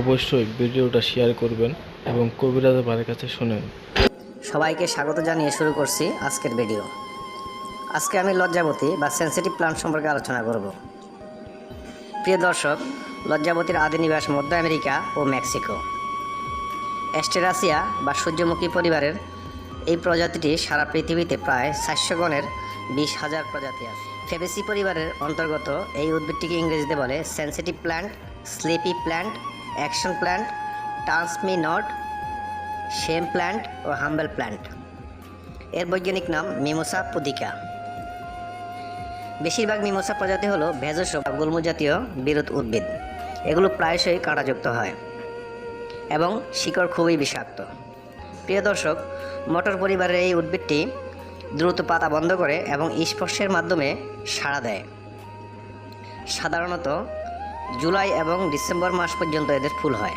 অবশ্যই ভিডিওটা শেয়ার করবেন এবং কবিরাজ ভাইয়ের কাছে শোনেন। সবাইকে স্বাগত জানিয়ে শুরু করছি আজকের ভিডিও আজকে আমি লজ্জাবতী বা সেন্সিটিভ প্লান্ট সম্পর্কে আলোচনা করব। প্রিয় দর্শক, লজ্জাবতীর আদি নিবাস মধ্য আমেরিকা ও মেক্সিকো। অ্যাস্টেরাসিয়া বা সূর্যমুখী পরিবারের এই প্রজাতিটি সারা পৃথিবীতে প্রায় চারশো গণের বিশ হাজার প্রজাতি আছে। ফেবেসি পরিবারের অন্তর্গত এই উদ্ভিদটিকে ইংরেজিতে বলে sensitive plant sleepy plant action plant touch me not shame plant O humble plant এর বৈজ্ঞানিক নাম মিমোসা পুদিকা বেশিরভাগ মিমোসা প্রজাতি হলো ভেষজ বা গুল্ম জাতীয় বিরুৎ উদ্ভিদ। এগুলো প্রায়শই কাঁটাযুক্ত হয় এবং শিকড় খুবই বিষাক্ত। প্রিয় দর্শক, মটর পরিবারের এই উদ্ভিদটি দ্রুত পাতা বন্ধ করে এবং স্পর্শের মাধ্যমে সাড়া দেয়। সাধারণত জুলাই এবং ডিসেম্বর মাস পর্যন্ত এদের ফুল হয়।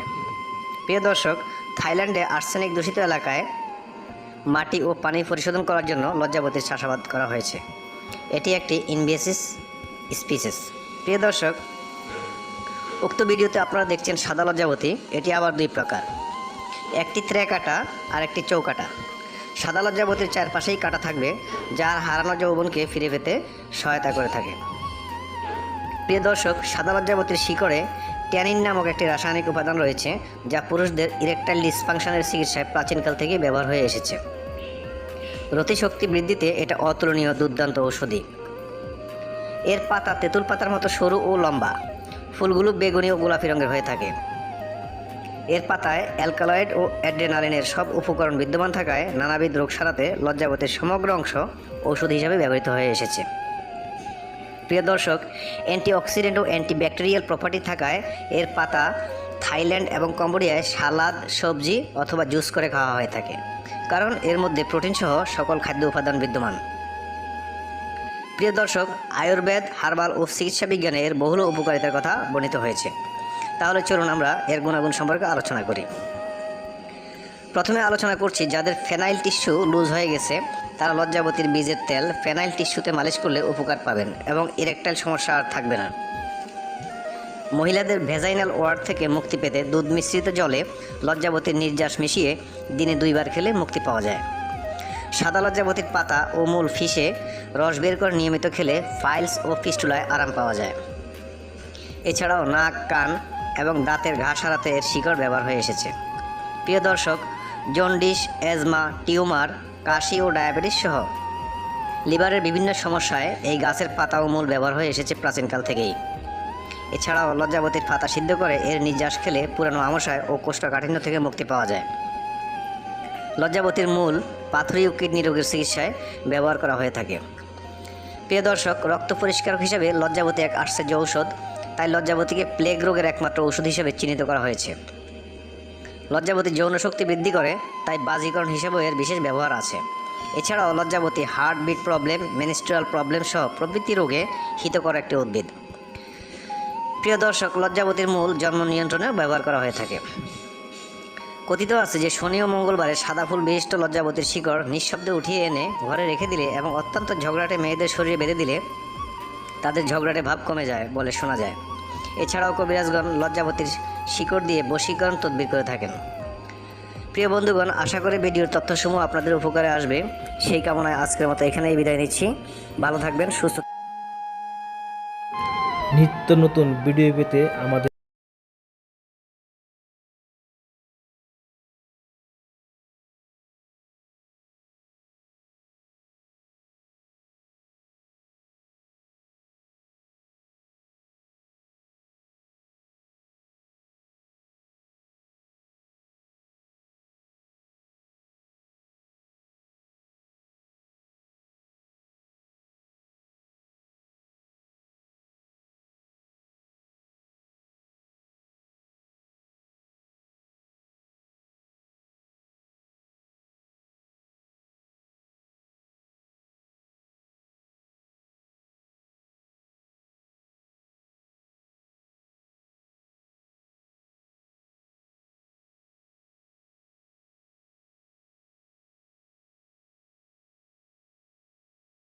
প্রিয় দর্শক, থাইল্যান্ডে আর্সেনিক দূষিত এলাকায় মাটি ও পানি পরিশোধন করার জন্য লজ্জাবতীর চাষাবাদ করা হয়েছে। এটি একটি ইনভেসিস স্পিসিস। প্রিয় দর্শক, উক্ত ভিডিওতে আপনারা দেখছেন সাদা লজ্জাবতী। এটি আবার দুই প্রকার। একটি ত্রে কাটা আর একটি চৌকাটা। সাদা লজ্জাবতীর চারপাশেই কাটা থাকবে, যার হারানো যৌবনকে ফিরে পেতে সহায়তা করে থাকে। প্রিয় দর্শক সাদা লজ্জাবতীর শিকড়ে ট্যানিন নামক একটি রাসায়নিক উপাদান রয়েছে যা পুরুষদের ইরেকটাইল ডিসফাংশনের চিকিৎসায় প্রাচীনকাল থেকেই ব্যবহার হয়ে এসেছে। রতিশক্তি বৃদ্ধিতে এটা অতুলনীয় দুর্দান্ত ঔষধি। এর পাতা তেঁতুল পাতার মতো সরু ও লম্বা। ফুলগুলো বেগুনি ও গোলাপি রঙের হয়ে থাকে। এর পাতায় অ্যালকালয়েড ও অ্যাড্রেনালিনের সব উপকরণ বিদ্যমান থাকায় নানাবিধ রোগ সারাতে লজ্জাবতীর সমগ্র অংশ ঔষধ হিসাবে ব্যবহৃত হয়ে এসেছে। প্রিয় দর্শক, অ্যান্টিঅক্সিডেন্ট ও অ্যান্টিব্যাকটেরিয়াল প্রপার্টি থাকায় এর পাতা থাইল্যান্ড এবং কম্বোডিয়ায় সালাদ, সবজি অথবা জুস করে খাওয়া হয়ে থাকে। কারণ এর মধ্যে প্রোটিন সহ সকল খাদ্য উপাদান বিদ্যমান। প্রিয় দর্শক, আয়ুর্বেদ, হার্বাল ও চিকিৎসা বিজ্ঞানে এর বহুল উপকারিতার কথা বর্ণিত হয়েছে। তাহলে চলুন আমরা এর গুণাগুণ সম্পর্কে আলোচনা করি। প্রথমে আলোচনা করছি যাদের ফেনাইল টিস্যু লুজ হয়ে গেছে, তারা লজ্জাবতীর বীজের তেল ফেনাইল টিস্যুতে মালিশ করলে উপকার পাবেন এবং ইরেকটাইল সমস্যা আর থাকবে না। মহিলাদের ভেজাইনাল ওয়ার্ড থেকে মুক্তি পেতে দুধ মিশ্রিত জলে লজ্জাবতীর নির্যাস মিশিয়ে দিনে দুইবার খেলে মুক্তি পাওয়া যায়। সাদা লজ্জাবতীর পাতা ও মূল ফিসে রস বের করে নিয়মিত খেলে ফাইলস ও ফিস্টুলায় আরাম পাওয়া যায়। এছাড়াও নাক, কান এবং দাঁতের ঘা সারাতে এর শিকড় ব্যবহার হয়ে এসেছে। প্রিয় দর্শক জন্ডিস অ্যাজমা টিউমার, কাশি ও ডায়াবেটিস সহ। লিভারের বিভিন্ন সমস্যায় এই গাছের পাতা ও মূল ব্যবহার হয়ে এসেছে প্রাচীনকাল থেকেই। এছাড়াও লজ্জাবতীর পাতা সিদ্ধ করে এর নির্যাস খেলে পুরানো আমশায় ও কোষ্ঠকাঠিন্য থেকে মুক্তি পাওয়া যায়। লজ্জাবতীর মূল পাথরি ও কিডনি রোগের চিকিৎসায় ব্যবহার করা হয়ে থাকে। প্রিয় দর্শক, রক্ত পরিষ্কারক হিসেবে লজ্জাবতী এক আশ্চর্য ঔষধ, তাই লজ্জাবতীকে প্লেগ রোগের একমাত্র ঔষধ হিসেবে চিহ্নিত করা হয়েছে। লজ্জাবতী যৌন শক্তি বৃদ্ধি করে, তাই বাজিকরণ হিসেবেও এর বিশেষ ব্যবহার আছে। এছাড়াও লজ্জাবতী হার্টবিট প্রবলেম মেনিস্ট্রাল প্রবলেম সহ প্রভৃতি রোগে হিতকর একটি উদ্ভিদ। প্রিয় দর্শক, লজ্জাবতীর মূল জন্ম নিয়ন্ত্রণেও ব্যবহার করা হয়ে থাকে। কথিত আছে যে শনি ও মঙ্গলবারে সাদা ফুল বিশিষ্ট লজ্জাবতীর শিকড় নিঃশব্দে উঠিয়ে এনে ঘরে রেখে দিলে এবং অত্যন্ত ঝগড়াটে মেয়েদের শরীরে বেঁধে দিলে তাদের ঝগড়াটে ভাব কমে যায় বলে শোনা যায়। এছাড়াও কবিরাজগণ লজ্জাবতীর শিকড় দিয়ে বশীকরণ তদবির করে থাকেন। প্রিয় বন্ধুগণ, আশা করি ভিডিওর তথ্যসমূহ আপনাদের উপকারে আসবে। সেই কামনায় আজকের মতো এখানেই বিদায় নিচ্ছি। ভালো থাকবেন, সুস্থ নিত্য নতুন ভিডিও পেতে আমাদের